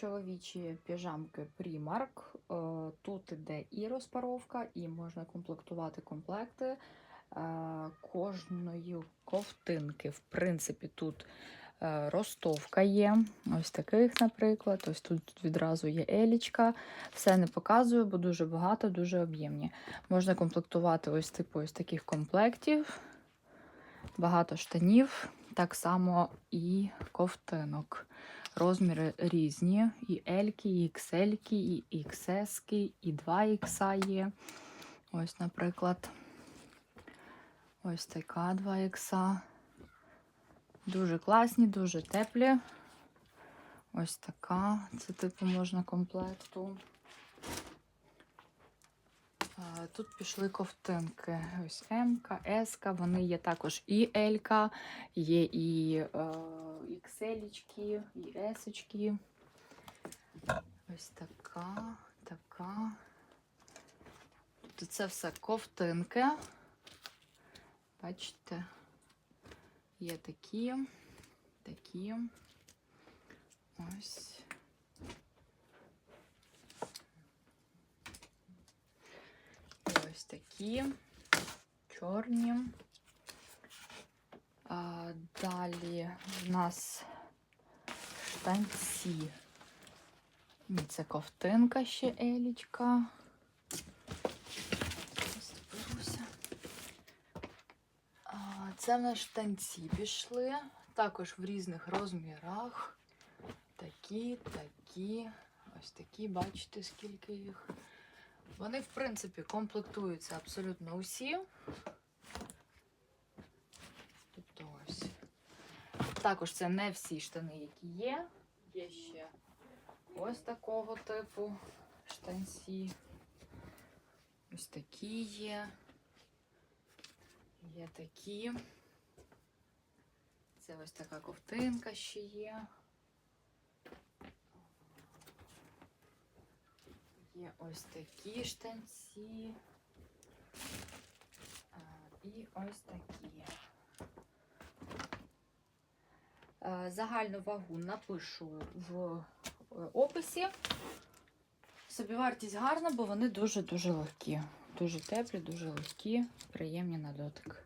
чоловічі піжамки Primark. Е, Тут іде і розпаровка, і можна комплектувати комплекти е, кожної ковтинки. В принципі, тут е, ростовка є. Ось таких, наприклад. Ось тут відразу є елічка. Все не показую, бо дуже багато, дуже об'ємні. Можна комплектувати ось типу ось таких комплектів, багато штанів, так само і ковтинок. Розміри різні. І L, і XL, і XS, і 2X є. Ось, наприклад, ось така 2X. Дуже класні, дуже теплі. Ось така. Це типу можна комплекту. Тут пішли ковтинки. Ось М, С, вони є також і Л, є і е, XL, і S. Ось така, така. Тут це все ковтинки. Бачите, є такі, такі. Ось. І ось такі чорні. Далі в нас штанці. Це ковтинка ще елічка. Це в нас штанці пішли. Також в різних розмірах. Такі, такі, ось такі, бачите, скільки їх. Вони, в принципі, комплектуються абсолютно усі. Тобто ось. Також це не всі штани, які є. Є ще ось такого типу штанці. Ось такі є. Є такі. Це ось така ковтинка ще є. Є ось такі штанці. І ось такі. Е, Загальну вагу напишу в е, описі. Собівартість гарна, бо вони дуже-дуже легкі. Дуже теплі, дуже легкі, приємні на дотик.